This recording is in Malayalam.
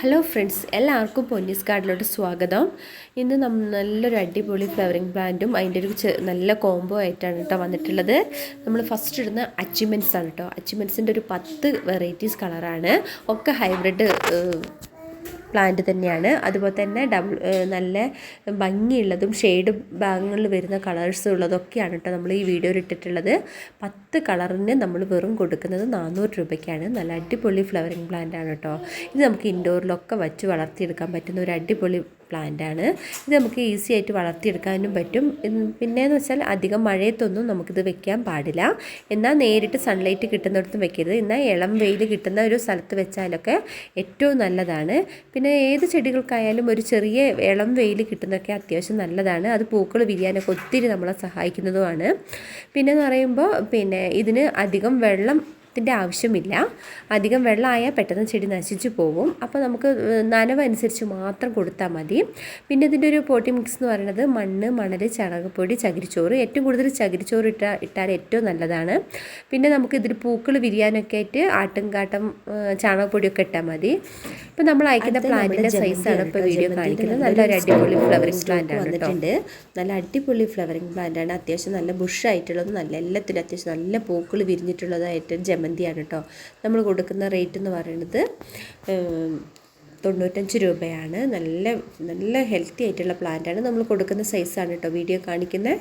ഹലോ ഫ്രണ്ട്സ് എല്ലാവർക്കും പൊന്നീസ് ഗാർഡിലോട്ട് സ്വാഗതം. ഇന്ന് നല്ലൊരു അടിപൊളി ഫ്ലവറിങ് പ്ലാന്റും അതിന്റെ ഒരു നല്ല കോംബോ ആയിട്ടാണ് കേട്ടോ വന്നിട്ടുള്ളത്. നമ്മൾ ഫസ്റ്റ് ഇടുന്ന അച്ചിമെൻസ് ആണ് കേട്ടോ. അച്ചിമെൻസിന്റെ ഒരു പത്ത് വെറൈറ്റീസ് കളറാണ് ഒക്കെ ഹൈബ്രിഡ് പ്ലാന്റ് തന്നെയാണ്. അതുപോലെ തന്നെ ഡബിൾ നല്ല ഭംഗിയുള്ളതും ഷെയ്ഡ് ഭാഗങ്ങളിൽ വരുന്ന കളേഴ്സ് ഉള്ളതൊക്കെയാണ് കേട്ടോ നമ്മൾ ഈ വീഡിയോയിൽ ഇട്ടിട്ടുള്ളത്. പത്ത് കളറിന് നമ്മൾ വെറും കൊടുക്കുന്നത് നാനൂറ് രൂപയ്ക്കാണ്. നല്ല അടിപൊളി ഫ്ലവറിങ് പ്ലാന്റ് ആണ് കേട്ടോ ഇത് നമുക്ക് ഇൻഡോറിലൊക്കെ വച്ച് വളർത്തിയെടുക്കാൻ പറ്റുന്ന ഒരു അടിപൊളി പ്ലാന്റ് ആണ്. ഇത് നമുക്ക് ഈസി ആയിട്ട് വളർത്തിയെടുക്കാനും പറ്റും. പിന്നെയെന്ന് വെച്ചാൽ അധികം മഴയത്തൊന്നും നമുക്കിത് വെക്കാൻ പാടില്ല. എന്നാൽ നേരിട്ട് സൺലൈറ്റ് കിട്ടുന്നിടത്തും വെക്കരുത്. എന്നാൽ ഇളം വെയിൽ കിട്ടുന്ന ഒരു സ്ഥലത്ത് വെച്ചാലൊക്കെ ഏറ്റവും നല്ലതാണ്. പിന്നെ ഏത് ചെടികൾക്കായാലും ഒരു ചെറിയ ഇളം വെയിൽ കിട്ടുന്നതൊക്കെ അത്യാവശ്യം നല്ലതാണ്. അത് പൂക്കൾ വിരിയാനൊക്കെ ഒത്തിരി നമ്മളെ സഹായിക്കുന്നതുമാണ്. പിന്നെ എന്ന് പറയുമ്പോൾ പിന്നെ ഇതിന് അധികം വെള്ളം ത്തിന്റെ ആവശ്യമില്ല. അധികം വെള്ളമായാൽ പെട്ടെന്ന് ചെടി നശിച്ചു പോകും. അപ്പോൾ നമുക്ക് നനവനുസരിച്ച് മാത്രം കൊടുത്താൽ മതി. പിന്നെ ഇതിന്റെ ഒരു പോട്ടി മിക്സ് എന്ന് പറയുന്നത് മണ്ണ് മണൽ ചാണകപ്പൊടി ചകിരിച്ചോറ്. ഏറ്റവും കൂടുതൽ ചകിരിച്ചോറ് ഇട്ടാൽ ഇട്ടാൽ ഏറ്റവും നല്ലതാണ്. പിന്നെ നമുക്ക് ഇതിൽ പൂക്കൾ വിരിയാനൊക്കെ ആയിട്ട് ആട്ടുംകാട്ടം കാട്ടം ചാണകപ്പൊടിയൊക്കെ ഇട്ടാൽ മതി. ഇപ്പം നമ്മൾ അയക്കുന്ന പ്ലാന്റിന്റെ സൈസാണ് ഇപ്പോൾ വീഡിയോ കാണിക്കുന്നത്. നല്ലൊരു അടിപൊളി ഫ്ലവറിങ് പ്ലാന്റ് ആണ് വന്നിട്ടുണ്ട്. നല്ല അടിപൊളി ഫ്ലവറിങ് പ്ലാന്റ് ആണ്. അത്യാവശ്യം നല്ല ബുഷായിട്ടുള്ളതും ആയിട്ടുള്ളത് നല്ല എല്ലാത്തിലും അത്യാവശ്യം നല്ല പൂക്കൾ വിരിഞ്ഞിട്ടുള്ളതായിട്ട് ജമന്തിയാണ് കേട്ടോ നമ്മൾ കൊടുക്കുന്ന റേറ്റ് എന്ന് പറയുന്നത് തൊണ്ണൂറ്റഞ്ച് രൂപയാണ്. നല്ല നല്ല ഹെൽത്തി ആയിട്ടുള്ള പ്ലാന്റാണ് നമ്മൾ കൊടുക്കുന്ന സൈസാണ് കേട്ടോ വീഡിയോ കാണിക്കുന്നത്